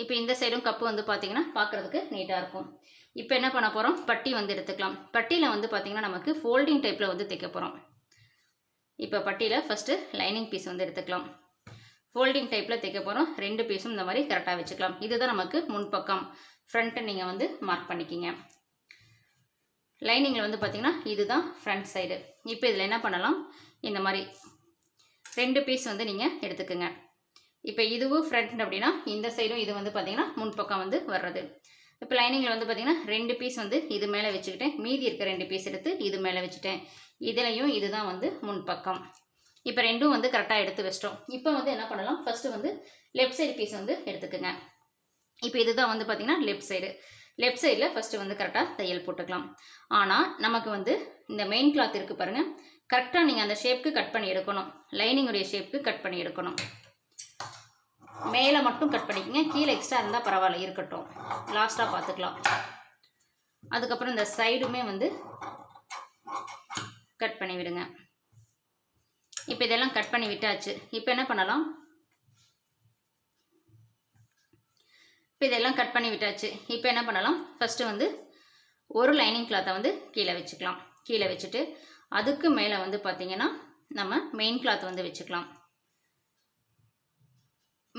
இப்போ இந்த சைடும் கப்பு வந்து பார்த்தீங்கன்னா பார்க்குறதுக்கு நீட்டாக இருக்கும். இப்போ என்ன பண்ண போகிறோம் பட்டி வந்து எடுத்துக்கலாம். பட்டியில் வந்து பார்த்தீங்கன்னா நமக்கு ஃபோல்டிங் டைப்பில் வந்து தைக்க போகிறோம் இப்போ பட்டியில் ஃபஸ்ட்டு லைனிங் பீஸ் வந்து எடுத்துக்கலாம். ஃபோல்டிங் டைப்பில் தைக்க போகிறோம் ரெண்டு பீஸும் இந்த மாதிரி கரெக்டாக வச்சுக்கலாம். இதுதான் நமக்கு முன்பக்கம். ஃப்ரண்ட்டை நீங்கள் வந்து மார்க் பண்ணிக்கிங்க. லைனிங்கில் வந்து பார்த்தீங்கன்னா இதுதான் ஃப்ரண்ட் சைடு இப்போ இதில் என்ன பண்ணலாம்? இந்த மாதிரி ரெண்டு பீஸ் வந்து நீங்கள் எடுத்துக்கோங்க. இப்போ இதுவும் ஃப்ரண்ட் அப்படின்னா இந்த சைடும் இது வந்து பார்த்தீங்கன்னா முன்பக்கம் வந்து வர்றது. இப்போ லைனிங்கில் வந்து பார்த்தீங்கன்னா ரெண்டு பீஸ் வந்து இது மேலே வச்சுக்கிட்டேன். மீதி இருக்க ரெண்டு பீஸ் எடுத்து இது மேலே வச்சுட்டேன். இதுலேயும் இதுதான் வந்து முன்பக்கம் இப்போ ரெண்டும் வந்து கரெக்டாக எடுத்து வச்சிட்டோம். இப்போ வந்து என்ன பண்ணலாம்? ஃபஸ்ட்டு வந்து லெஃப்ட் சைடு பீஸ் வந்து எடுத்துக்கோங்க. இப்போ இதுதான் வந்து பார்த்தீங்கன்னா லெஃப்ட் சைடு லெஃப்ட் சைடில் ஃபஸ்ட்டு வந்து கரெக்டாக தையல் போட்டுக்கலாம். ஆனால் நமக்கு வந்து இந்த மெயின் கிளாத் இருக்குது பாருங்கள் கரெக்டாக நீங்கள் அந்த ஷேப்புக்கு கட் பண்ணி எடுக்கணும். லைனிங்குடைய ஷேப்புக்கு கட் பண்ணி எடுக்கணும். மேலே மட்டும் கட் பண்ணிக்கங்க. கீழே எக்ஸ்ட்ரா இருந்தால் பரவாயில்ல இருக்கட்டும். லாஸ்ட்டாக பார்த்துக்கலாம் அதுக்கப்புறம் இந்த சைடுமே வந்து கட் பண்ணி விடுங்க. இப்போ இதெல்லாம் கட் பண்ணி விட்டாச்சு. இப்போ என்ன பண்ணலாம்? இப்போ இதெல்லாம் கட் பண்ணி விட்டாச்சு. இப்போ என்ன பண்ணலாம்? ஃபஸ்ட்டு வந்து ஒரு லைனிங் கிளாத்தை வந்து கீழே வச்சுக்கலாம். கீழே வச்சுட்டு அதுக்கு மேலே வந்து பார்த்திங்கன்னா நம்ம மெயின் கிளாத் வந்து வச்சுக்கலாம்.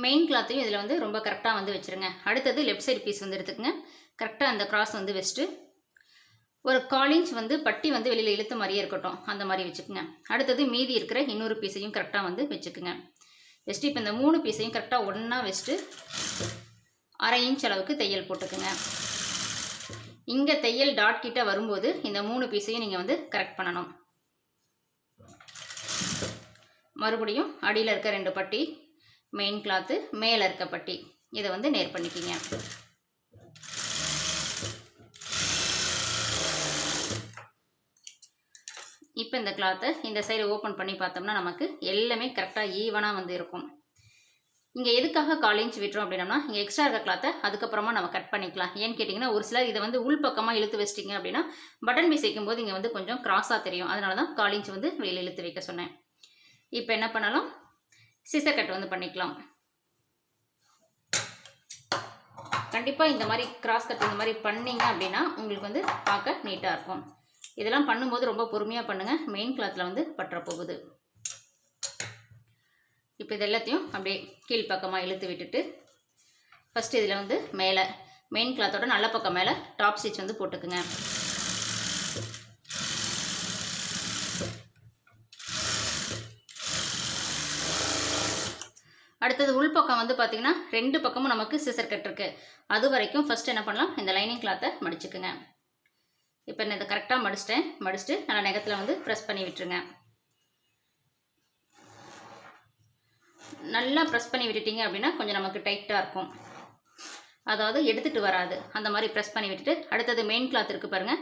மெயின் கிளாத்தையும் இதில் வந்து ரொம்ப கரெக்டாக வந்து வச்சுருங்க. அடுத்தது லெஃப்ட் சைடு பீஸ் வந்து எடுத்துக்கங்க. கரெக்டாக அந்த கிராஸ் வந்து வச்சுட்டு ஒரு கால் இன்ச் வந்து பட்டி வந்து வெளியில் இழுத்த மாதிரியே இருக்கட்டும். அந்த மாதிரி வச்சுக்கோங்க. அடுத்தது மீதி இருக்கிற இன்னொரு பீஸையும் கரெக்டாக வந்து வச்சுக்கோங்க. வச்சுட்டு இப்போ இந்த மூணு பீஸையும் கரெக்டாக ஒன்றா வச்சுட்டு அரை இன்ச் அளவுக்கு தையல் போட்டுக்குங்க. இங்கே தையல் டாட் கிட்ட வரும்போது இந்த மூணு பீஸையும் நீங்கள் வந்து கரெக்ட் பண்ணணும். மறுபடியும் அடியில் இருக்க ரெண்டு பட்டி மெயின் கிளாத்து மேலே இருக்க பட்டி. இதை வந்து நேர் பண்ணிக்கிங்க. இப்போ இந்த கிளாத்தை இந்த சைடு ஓப்பன் பண்ணி பார்த்தோம்னா நமக்கு எல்லாமே கரெக்டாக ஈவனாக வந்து இருக்கும். இங்கே எதுக்காக கால் இன்ச் விட்டுறோம் அப்படின்னம்னா இங்கே எக்ஸ்ட்ரா இருக்க கிளாத்தை அதுக்கப்புறமா நம்ம கட் பண்ணிக்கலாம். ஏன்னு கேட்டிங்கன்னா ஒரு சிலர் இதை வந்து உள் பக்கமாக இழுத்து வச்சிட்டிங்க அப்படின்னா பட்டன் பீஸ் வைக்கும்போது இங்கே வந்து கொஞ்சம் கிராஸாக தெரியும். அதனால தான் கால் இன்ச் வந்து வெளியில் இழுத்து வைக்க சொன்னேன். இப்போ என்ன பண்ணலாம்? சிசர் கட் வந்து பண்ணிக்கலாம். கண்டிப்பாக இந்த மாதிரி கிராஸ் கட் இந்த மாதிரி பண்ணீங்க அப்படின்னா உங்களுக்கு வந்து பார்க்க நீட்டாக இருக்கும். இதெல்லாம் பண்ணும்போது ரொம்ப பொறுமையாக பண்ணுங்கள் மெயின் கிளாத்தில் வந்து பற்ற போகுது. இப்போ இது எல்லாத்தையும் அப்படியே கீழ்ப்பக்கமாக இழுத்து விட்டுட்டு ஃபஸ்ட்டு இதில் வந்து மேலே மெயின் கிளாத்தோட நல்ல பக்கம் மேலே டாப் ஸ்டிச் வந்து போட்டுக்குங்க. அடுத்தது உள்பக்கம் வந்து பார்த்திங்கன்னா ரெண்டு பக்கமும் நமக்கு சிசர் கட் இருக்குது அது வரைக்கும் ஃபஸ்ட்டு என்ன பண்ணலாம்? இந்த லைனிங் கிளாத்தை மடிச்சுக்குங்க. இப்போ நான் இதை கரெக்டாக மடிச்சிட்டேன். மடிச்சுட்டு நல்லா நெகத்தில் வந்து ப்ரெஸ் பண்ணி விட்டுருங்க. நல்லா ப்ரெஸ் பண்ணி விட்டுட்டீங்க அப்படின்னா கொஞ்சம் நமக்கு டைட்டாக இருக்கும். அதாவது எடுத்துகிட்டு வராது. அந்த மாதிரி ப்ரெஸ் பண்ணி விட்டுட்டு அடுத்தது மெயின் கிளாத் இருக்குது பாருங்கள்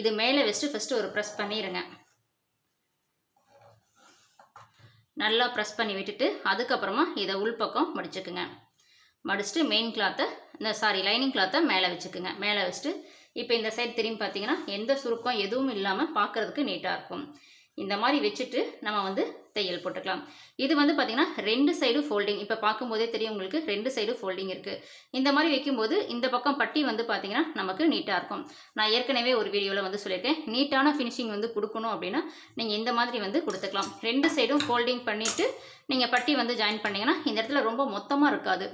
இது மேலே வச்சுட்டு ஃபஸ்ட்டு ஒரு ப்ரெஸ் பண்ணிடுங்க நல்லா ப்ரெஸ் பண்ணி விட்டுட்டு அதுக்கப்புறமா இதை உள்பக்கம் மடிச்சுக்குங்க. மடிச்சுட்டு மெயின் கிளாத்தை இந்த சாரி லைனிங் கிளாத்தை மேலே வச்சுக்குங்க. மேலே வச்சுட்டு இப்போ இந்த சைடு திரும்பி பார்த்தீங்கன்னா எந்த சுருக்கம் எதுவும் இல்லாமல் பார்க்குறதுக்கு நீட்டாக இருக்கும். இந்த மாதிரி வச்சுட்டு நம்ம வந்து தையல் போட்டுக்கலாம். இது வந்து பார்த்திங்கன்னா ரெண்டு சைடு ஃபோல்டிங் இப்போ பார்க்கும்போதே தெரியும் உங்களுக்கு ரெண்டு சைடு ஃபோல்டிங் இருக்குது இந்த மாதிரி வைக்கும்போது இந்த பக்கம் பட்டி வந்து பார்த்திங்கன்னா நமக்கு நீட்டாக இருக்கும். நான் ஏற்கனவே ஒரு வீடியோவில் வந்து சொல்லியிருக்கேன். நீட்டான ஃபினிஷிங் வந்து கொடுக்கணும் அப்படின்னா நீங்கள் இந்த மாதிரி வந்து கொடுத்துக்கலாம். ரெண்டு சைடும் ஃபோல்டிங் பண்ணிவிட்டு நீங்கள் பட்டி வந்து ஜாயின் பண்ணிங்கன்னா இந்த இடத்துல ரொம்ப மொத்தமாக இருக்காது.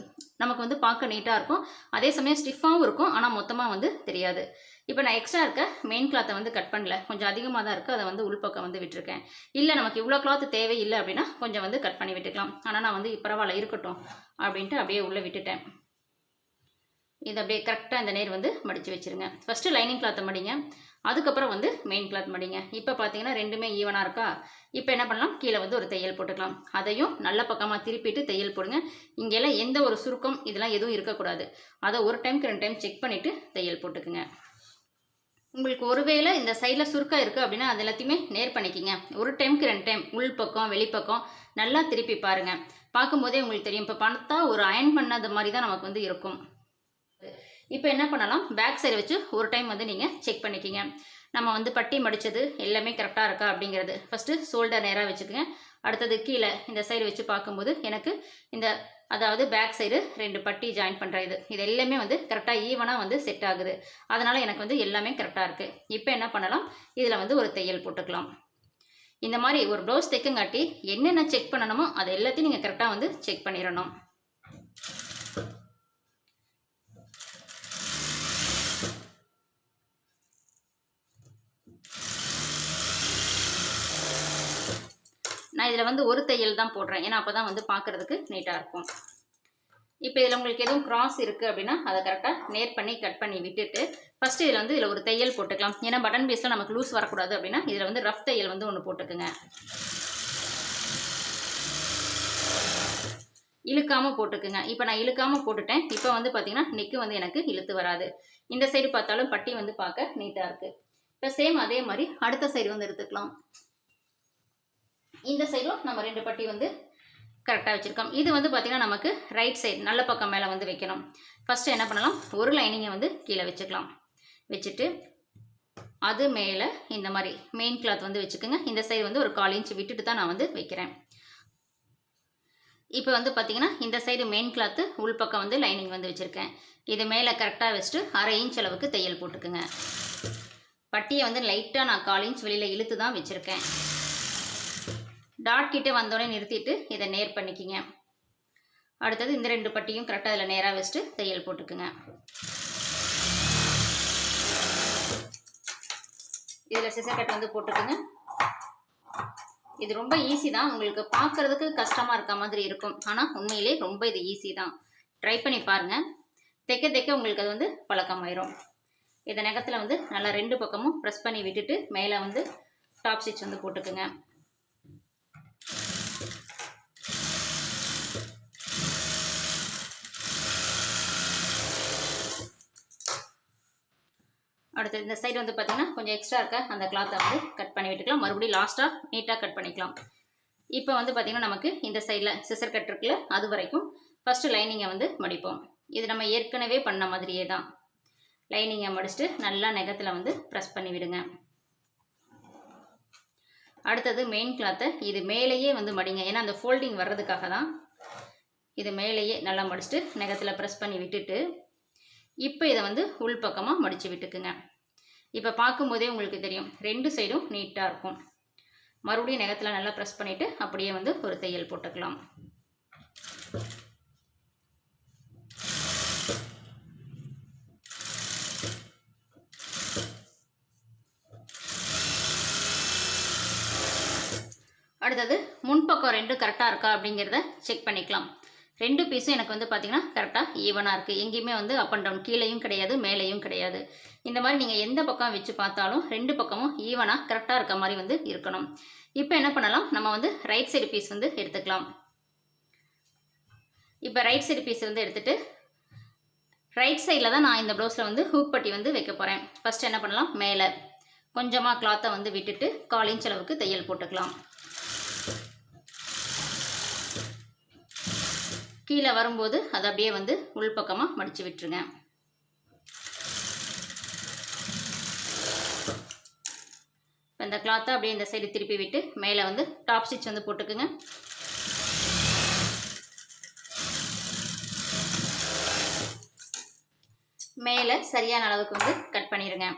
நமக்கு வந்து பார்க்க நீட்டாக இருக்கும். அதே சமயம் ஸ்டிஃபாகவும் இருக்கும். ஆனால் மொத்தமாக வந்து தெரியாது. இப்போ நான் எக்ஸ்ட்ரா இருக்க மெயின் கிளாத்தை வந்து கட் பண்ணல. கொஞ்சம் அதிகமாக தான் இருக்குது அதை வந்து உள்பக்கம் வந்து விட்டுருக்கேன். இல்லை நமக்கு இவ்வளோ கிளாத் தேவையில்லை அப்படின்னா கொஞ்சம் வந்து கட் பண்ணி விட்டுக்கலாம். ஆனால் நான் வந்து பரவாயில்ல இருக்கட்டும் அப்படின்ட்டு அப்படியே உள்ளே விட்டுட்டேன். இது அப்படியே கரெக்டாக இந்த நேர் வந்து மடித்து வச்சுருங்க. ஃபஸ்ட்டு லைனிங் கிளாத்தை மடிங்க. அதுக்கப்புறம் வந்து மெயின் கிளாத் மடிங்க. இப்போ பார்த்தீங்கன்னா ரெண்டுமே ஈவனாக இருக்கா? இப்போ என்ன பண்ணலாம்? கீழே வந்து ஒரு தையல் போட்டுக்கலாம். அதையும் நல்ல பக்கமாக திருப்பிட்டு தையல் போடுங்க. இங்கெல்லாம் எந்த ஒரு சுருக்கம் இதெல்லாம் எதுவும் இருக்கக்கூடாது. அதை ஒரு டைம்க்கு ரெண்டு டைம் செக் பண்ணிவிட்டு தையல் போட்டுக்குங்க. உங்களுக்கு ஒருவேளை இந்த சைடில் சுருக்கம் இருக்குது அப்படின்னா அது எல்லாத்தையுமே நேர் பண்ணிக்கிங்க. ஒரு டைம்க்கு ரெண்டு டைம் உள் பக்கம் வெளிப்பக்கம் நல்லா திருப்பி பாருங்கள் பார்க்கும்போதே உங்களுக்கு தெரியும். இப்போ பணத்தா ஒரு அயன் பண்ணாத மாதிரி தான் நமக்கு வந்து இருக்கும். இப்போ என்ன பண்ணலாம்? பேக் சைடு வச்சு ஒரு டைம் வந்து நீங்கள் செக் பண்ணிக்கிங்க. நம்ம வந்து பட்டி மடித்தது எல்லாமே கரெக்டாக இருக்கா அப்படிங்கிறது. ஃபஸ்ட்டு ஷோல்டர் நேராக வச்சுக்கோங்க. அடுத்தது கீழே இந்த சைடு வச்சு பார்க்கும்போது எனக்கு இந்த அதாவது பேக் சைடு ரெண்டு பட்டி ஜாயின் பண்ணுற இது. இது எல்லாமே வந்து கரெக்டாக ஈவனாக வந்து செட் ஆகுது. அதனால் எனக்கு வந்து எல்லாமே கரெக்டாக இருக்குது இப்போ என்ன பண்ணலாம்? இதில் வந்து ஒரு தையல் போட்டுக்கலாம். இந்த மாதிரி ஒரு ப்ளவுஸ் தைக்கங்காட்டி என்னென்ன செக் பண்ணணுமோ அதை எல்லாத்தையும் நீங்கள் கரெக்டாக வந்து செக் பண்ணிடணும். நான் இதில் வந்து ஒரு தையல் தான் போடுறேன். ஏன்னா அப்போ தான் வந்து பார்க்குறதுக்கு நீட்டாக இருக்கும். இப்போ இதில் உங்களுக்கு எதுவும் கிராஸ் இருக்குது அப்படின்னா அதை கரெக்டாக நேர் பண்ணி கட் பண்ணி விட்டுட்டு ஃபஸ்ட்டு இதில் வந்து இதில் ஒரு தையல் போட்டுக்கலாம். ஏன்னா பட்டன் பீஸில் நமக்கு லூஸ் வரக்கூடாது அப்படின்னா இதில் வந்து ரஃப் தையல் வந்து ஒன்று போட்டுக்குங்க. இழுக்காமல் போட்டுக்குங்க. இப்போ நான் இழுக்காமல் போட்டுட்டேன். இப்போ வந்து பார்த்திங்கன்னா நெக்கு வந்து எனக்கு இழுத்து வராது. இந்த சைடு பார்த்தாலும் பட்டி வந்து பார்க்க நீட்டாக இருக்குது இப்போ சேம் அதே மாதிரி அடுத்த சைடு வந்து எடுத்துக்கலாம். இந்த சைடும் நம்ம ரெண்டு பட்டி வந்து கரெக்டாக வச்சுருக்கோம். இது வந்து பார்த்திங்கன்னா நமக்கு ரைட் சைடு நல்ல பக்கம் மேலே வந்து வைக்கணும். ஃபஸ்ட்டு என்ன பண்ணலாம்? ஒரு லைனிங்கை வந்து கீழே வச்சுக்கலாம். வச்சுட்டு அது மேலே இந்த மாதிரி மெயின் கிளாத் வந்து வச்சுக்கோங்க. இந்த சைடு வந்து ஒரு கால் இன்ச் விட்டுட்டு தான் நான் வந்து வைக்கிறேன். இப்போ வந்து பார்த்திங்கன்னா இந்த சைடு மெயின் கிளாத்து உள்பக்கம் வந்து லைனிங் வந்து வச்சுருக்கேன். இது மேலே கரெக்டாக வச்சுட்டு அரை இன்ச் அளவுக்கு தையல் போட்டுக்குங்க. பட்டியை வந்து லைட்டாக நான் கால் இன்ச் வெளியில் இழுத்து தான் வச்சுருக்கேன். டாட் கிட்டே வந்தோடனே நிறுத்திட்டு இதை நேர் பண்ணிக்கிங்க. அடுத்தது இந்த ரெண்டு பட்டியும் கரெக்டாக அதில் நேராக வச்சுட்டு தையல் போட்டுக்குங்க. இதில் சிசர் கட் வந்து போட்டுக்குங்க. இது ரொம்ப ஈஸி தான். உங்களுக்கு பார்க்குறதுக்கு கஷ்டமாக இருக்க மாதிரி இருக்கும். ஆனால் உண்மையிலே ரொம்ப இது ஈஸி தான். ட்ரை பண்ணி பாருங்கள் தைக்க தைக்க உங்களுக்கு அது வந்து பழக்கமாயிரும். இதை நகத்தில் வந்து நல்லா ரெண்டு பக்கமும் ப்ரெஸ் பண்ணி விட்டுட்டு மேலே வந்து டாப் ஸ்டிச் வந்து போட்டுக்குங்க. அடுத்து இந்த சைடு வந்து பார்த்திங்கன்னா கொஞ்சம் எக்ஸ்ட்ரா இருக்க அந்த கிளாத்தை வந்து கட் பண்ணி விட்டுக்கலாம். மறுபடியும் லாஸ்ட்டாக நீட்டாக கட் பண்ணிக்கலாம். இப்போ வந்து பார்த்திங்கன்னா நமக்கு இந்த சைடில் சிசர் கட் இருக்குல்ல அது வரைக்கும் ஃபஸ்ட்டு லைனிங்கை வந்து மடிப்போம். இது நம்ம ஏற்கனவே பண்ண மாதிரியே தான். லைனிங்கை மடிச்சுட்டு நல்லா நெகத்தில் வந்து ப்ரெஸ் பண்ணி விடுங்க. அடுத்தது மெயின் கிளாத்தை இது மேலேயே வந்து மடிங்க. ஏன்னா அந்த ஃபோல்டிங் வர்றதுக்காக தான் இது மேலேயே நல்லா மடிச்சுட்டு நெகத்தில் ப்ரெஸ் பண்ணி விட்டுட்டு இப்போ இதை வந்து உள்பக்கமாக மடித்து விட்டுக்குங்க. இப்போ பார்க்கும்போதே உங்களுக்கு தெரியும். ரெண்டு சைடும் நீட்டாக இருக்கும். மறுபடியும் நெகத்தில் நல்லா ப்ரெஸ் பண்ணிவிட்டு அப்படியே வந்து ஒரு தையல் போட்டுக்கலாம். அடுத்தது முன்பக்கம் ரெண்டும் கரெக்டாக இருக்கா அப்படிங்கிறத செக் பண்ணிக்கலாம். ரெண்டு பீஸும் எனக்கு வந்து பார்த்திங்கன்னா கரெக்டாக ஈவனாக இருக்குது எங்கேயுமே வந்து அப் அண்ட் டவுன் கீழேயும் கிடையாது மேலேயும் கிடையாது. இந்த மாதிரி நீங்கள் எந்த பக்கம் வச்சு பார்த்தாலும் ரெண்டு பக்கமும் ஈவனாக கரெக்டாக இருக்க மாதிரி வந்து இருக்கணும். இப்போ என்ன பண்ணலாம்? நம்ம வந்து ரைட் சைடு பீஸ் வந்து எடுத்துக்கலாம். இப்போ ரைட் சைடு பீஸ் வந்து எடுத்துகிட்டு ரைட் சைடில் தான் நான் இந்த ப்ளவுஸில் வந்து ஹூக் பட்டி வந்து வைக்க போகிறேன் ஃபஸ்ட்டு என்ன பண்ணலாம்? மேலே கொஞ்சமாக கிளாத்தை வந்து விட்டுட்டு கால் இன்ச் அளவுக்கு தையல் போட்டுக்கலாம். கீழே வரும்போது அதை அப்படியே வந்து உள்பக்கமாக மடித்து விட்டுருங்க. இப்போ இந்த கிளாத்தை அப்படியே இந்த சைடு திருப்பி விட்டு மேலே வந்து டாப் ஸ்டிச் வந்து போட்டுக்குங்க. மேலே சரியான அளவுக்கு வந்து கட் பண்ணிடுங்க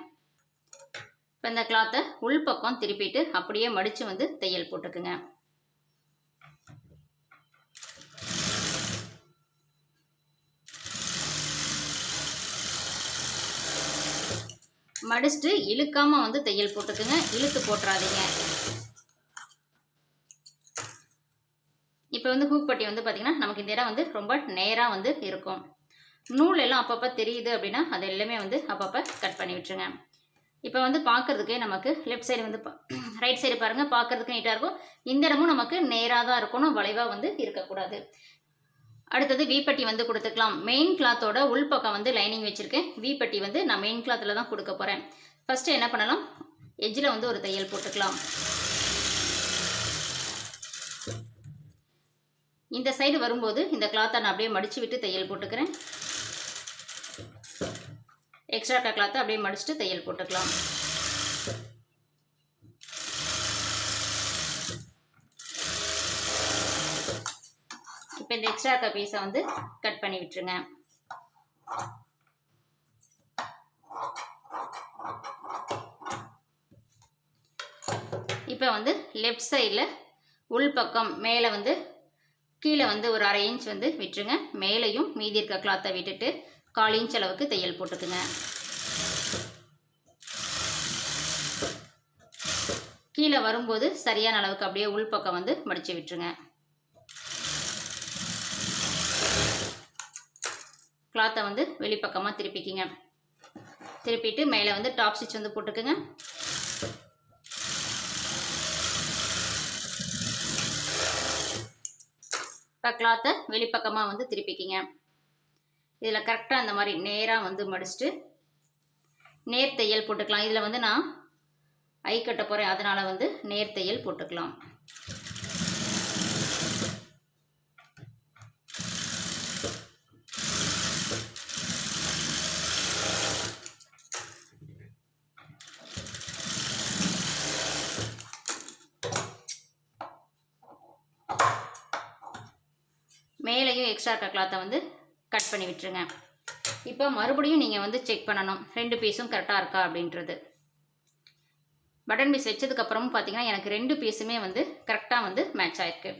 இப்போ இந்த கிளாத்தை உள்பக்கம் திருப்பிட்டு அப்படியே மடித்து வந்து தையல் போட்டுக்குங்க. மடிச்சுட்டு இழுக்காமல் வந்து தையல் போட்டுக்குங்க. இழுத்து போட்டுறாதீங்க. இப்போ வந்து ஹூக் பட்டி வந்து பார்த்திங்கன்னா நமக்கு இந்த இடம் வந்து ரொம்ப நேராக வந்து இருக்கும். நூல் எல்லாம் அப்பப்போ தெரியுது அப்படின்னா அது எல்லாமே வந்து அப்பப்போ கட் பண்ணி விட்டுருங்க. இப்போ வந்து பார்க்குறதுக்கே நமக்கு லெஃப்ட் சைடு வந்து ரைட் சைடு பாருங்கள் பார்க்குறதுக்கு நீட்டாக இருக்கும். இந்த இடமும் நமக்கு நேராக தான் இருக்கணும் வளைவாக வந்து இருக்கக்கூடாது. அடுத்தது வீப்பட்டி வந்து கொடுத்துக்கலாம். மெயின் கிளாத்தோட உள்பக்கம் வந்து லைனிங் வச்சுருக்கேன் வீப்பட்டி வந்து நான் மெயின் கிளாத்தில் தான் கொடுக்க போகிறேன் ஃபஸ்ட்டு என்ன பண்ணலாம்? எஜ்ஜில் வந்து ஒரு தையல் போட்டுக்கலாம். இந்த சைடு வரும்போது இந்த கிளாத்தை நான் அப்படியே மடித்து விட்டு தையல் போட்டுக்கிறேன். எக்ஸ்ட்ரா கிளாத்தை அப்படியே மடிச்சுட்டு தையல் போட்டுக்கலாம் இந்த எக்ஸ்ட்ரா இருக்க பீஸை வந்து கட் பண்ணி விட்டுருங்க. இப்போ வந்து லெஃப்ட் சைடில் உள் பக்கம் மேலே வந்து கீழே வந்து ஒரு அரை இன்ச் வந்து விட்டுருங்க. மேலேயும் மீதி இருக்க கிளாத்தை விட்டுட்டு கால் இன்ச் அளவுக்கு தையல் போட்டுக்குங்க. கீழே வரும்போது சரியான அளவுக்கு அப்படியே உள் பக்கம் வந்து மடித்து விட்டுருங்க. கிளாத்தை வந்து வெளிப்பக்கமாக திருப்பிக்கிங்க. திருப்பிட்டு மேலே வந்து டாப் ஸ்டிச் வந்து போட்டுக்குங்க. இப்போ கிளாத்தை வெளிப்பக்கமாக வந்து திருப்பிக்கிங்க. இதில் கரெக்டாக அந்த மாதிரி நேராக வந்து மடிச்சுட்டு நேர் தையல் போட்டுக்கலாம். இதில் வந்து நான் ஐ கட்ட போகிறேன் அதனால் வந்து நேர் தையல் போட்டுக்கலாம் மேலேயும் எக்ஸ்ட்ரா இருக்க கிளாத்தை வந்து கட் பண்ணி விட்டுருங்க. இப்போ மறுபடியும் நீங்கள் வந்து செக் பண்ணணும். ரெண்டு பீஸும் கரெக்டாக இருக்கா அப்படின்றது. பட்டன் பீஸ் வச்சதுக்கப்புறமும் பார்த்தீங்கன்னா எனக்கு ரெண்டு பீஸுமே வந்து கரெக்டாக வந்து மேட்ச் ஆயிருக்கு.